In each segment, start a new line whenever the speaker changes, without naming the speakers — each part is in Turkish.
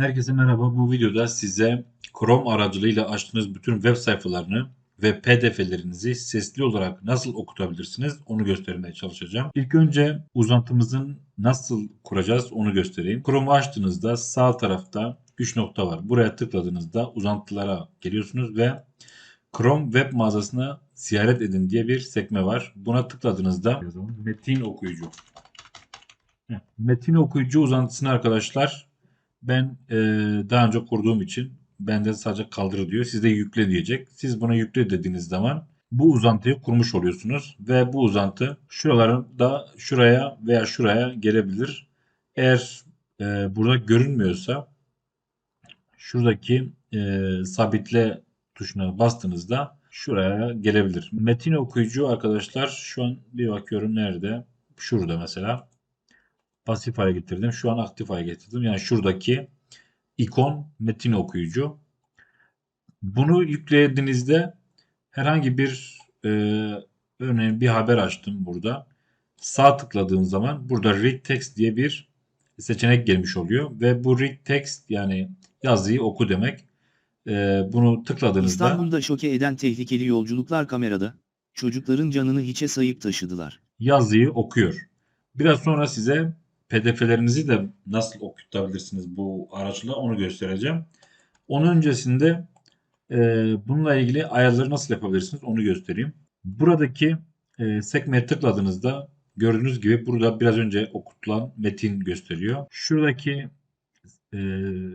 Herkese merhaba. Bu videoda size Chrome aracılığıyla açtığınız bütün web sayfalarını ve pdf'lerinizi sesli olarak nasıl okutabilirsiniz onu göstermeye çalışacağım. İlk önce uzantımızın nasıl kuracağız onu göstereyim. Chrome'u açtığınızda sağ tarafta 3 nokta var. Buraya tıkladığınızda uzantılara geliyorsunuz ve Chrome web mağazasına ziyaret edin diye bir sekme var. Buna tıkladığınızda metin okuyucu. Metin okuyucu uzantısını arkadaşlar ben e, daha önce kurduğum için bende sadece kaldır diyor. Sizde yükle diyecek. Siz buna yükle dediğiniz zaman bu uzantıyı kurmuş oluyorsunuz ve bu uzantı şuralarda şuraya veya şuraya gelebilir. Eğer e, burada görünmüyorsa şuradaki e, sabitle tuşuna bastığınızda şuraya gelebilir. Metin okuyucu arkadaşlar şu an bir bakıyorum nerede? Şurada mesela pasif hale getirdim. Şu an aktif hale getirdim. Yani şuradaki ikon metin okuyucu. Bunu yüklediğinizde herhangi bir e, örneğin bir haber açtım burada. Sağ tıkladığım zaman burada read text diye bir seçenek gelmiş oluyor ve bu read text yani yazıyı oku demek. E, bunu tıkladığınızda
İstanbul'da şoke eden tehlikeli yolculuklar kamerada, çocukların canını hiçe sayıp taşıdılar.
yazıyı okuyor. Biraz sonra size pdf'lerinizi de nasıl okutabilirsiniz bu araçla onu göstereceğim. Onun öncesinde e, bununla ilgili ayarları nasıl yapabilirsiniz onu göstereyim. Buradaki e, sekmeye tıkladığınızda gördüğünüz gibi burada biraz önce okutulan metin gösteriyor. Şuradaki e,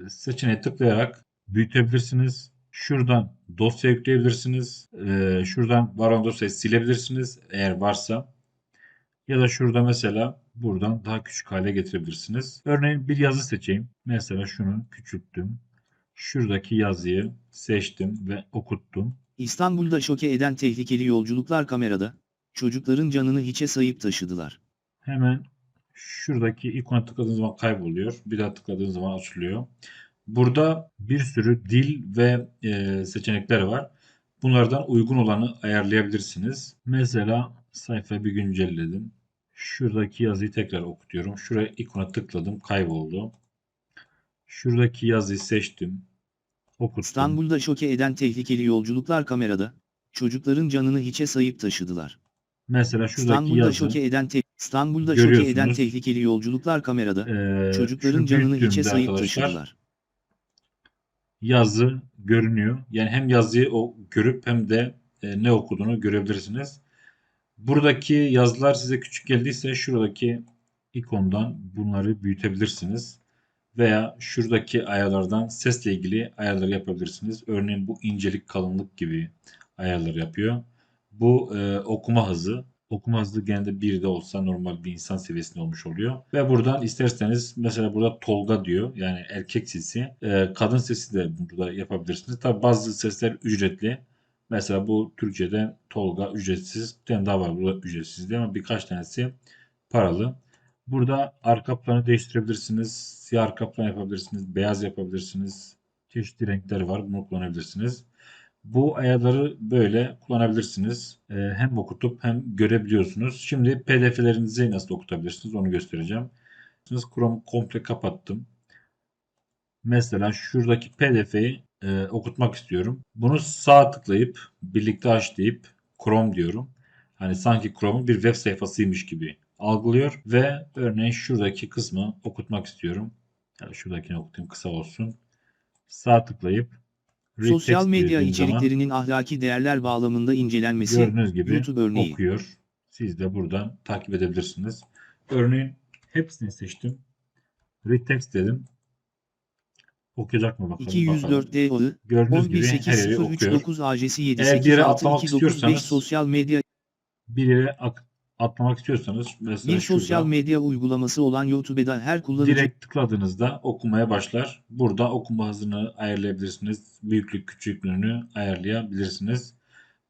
seçeneğe tıklayarak büyütebilirsiniz. Şuradan dosya yükleyebilirsiniz. E, şuradan var olan dosyayı silebilirsiniz eğer varsa. Ya da şurada mesela buradan daha küçük hale getirebilirsiniz. Örneğin bir yazı seçeyim. Mesela şunu küçülttüm. Şuradaki yazıyı seçtim ve okuttum.
İstanbul'da şoke eden tehlikeli yolculuklar kamerada, çocukların canını hiçe sayıp taşıdılar.
Hemen şuradaki ikona tıkladığınız zaman kayboluyor. Bir daha tıkladığınız zaman açılıyor. Burada bir sürü dil ve e, seçenekler var. Bunlardan uygun olanı ayarlayabilirsiniz. Mesela sayfayı bir güncelledim. Şuradaki yazıyı tekrar okutuyorum. Şuraya ikona tıkladım. Kayboldu. Şuradaki yazıyı seçtim. Okuttum.
İstanbul'da şoke eden tehlikeli yolculuklar kamerada, çocukların canını hiçe sayıp taşıdılar.
Mesela şuradaki
İstanbul'da
yazı.
şoke eden te- İstanbul'da şoke eden tehlikeli yolculuklar kamerada,
eee,
çocukların canını hiçe sayıp
arkadaşlar,
taşıdılar.
yazı görünüyor. Yani hem yazıyı o görüp hem de e, ne okuduğunu görebilirsiniz. Buradaki yazılar size küçük geldiyse şuradaki ikondan bunları büyütebilirsiniz. Veya şuradaki ayarlardan sesle ilgili ayarları yapabilirsiniz. Örneğin bu incelik kalınlık gibi ayarlar yapıyor. Bu e, okuma hızı. Okuma hızı genelde 1'de olsa normal bir insan seviyesinde olmuş oluyor. Ve buradan isterseniz mesela burada Tolga diyor. Yani erkek sesi. E, kadın sesi de burada yapabilirsiniz. Tabi bazı sesler ücretli. Mesela bu Türkçe'de Tolga ücretsiz. Bir tane daha var burada ücretsiz diye ama birkaç tanesi paralı. Burada arka planı değiştirebilirsiniz. Siyah arka plan yapabilirsiniz. Beyaz yapabilirsiniz. Çeşitli renkler var. Bunu kullanabilirsiniz. Bu ayarları böyle kullanabilirsiniz. Ee, hem okutup hem görebiliyorsunuz. Şimdi pdf'lerinizi nasıl okutabilirsiniz onu göstereceğim. Chrome komple kapattım. Mesela şuradaki pdf'yi e, okutmak istiyorum. Bunu sağ tıklayıp birlikte aç deyip Chrome diyorum. Hani sanki Chrome'un bir web sayfasıymış gibi algılıyor ve örneğin şuradaki kısmı okutmak istiyorum. Yani şuradakini okutayım kısa olsun. Sağ tıklayıp
Sosyal medya
dediğim zaman
içeriklerinin ahlaki değerler bağlamında incelenmesi,
gördüğünüz gibi
YouTube örneği.
okuyor. Siz de buradan takip edebilirsiniz. Örneğin hepsini seçtim. Read text dedim. Okuyacak mı bakalım. bakalım.
204 DOI,
Gördüğünüz gibi her yeri okuyor.
18039 AJ'si
Eğer bir yere atlamak
78629
istiyorsanız-
sosyal medya
Bir yere ak- atlamak istiyorsanız mesela
bir sosyal
şurada
medya uygulaması olan YouTube'da her kullanıcı
direkt tıkladığınızda okumaya başlar. Burada okuma hızını ayarlayabilirsiniz. Büyüklük küçüklüğünü ayarlayabilirsiniz.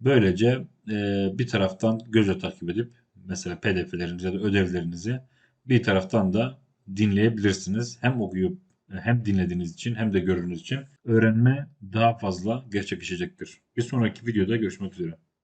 Böylece e, bir taraftan gözle takip edip mesela pdf'lerinizi ya da ödevlerinizi bir taraftan da dinleyebilirsiniz. Hem okuyup hem dinlediğiniz için hem de gördüğünüz için öğrenme daha fazla gerçekleşecektir. Bir sonraki videoda görüşmek üzere.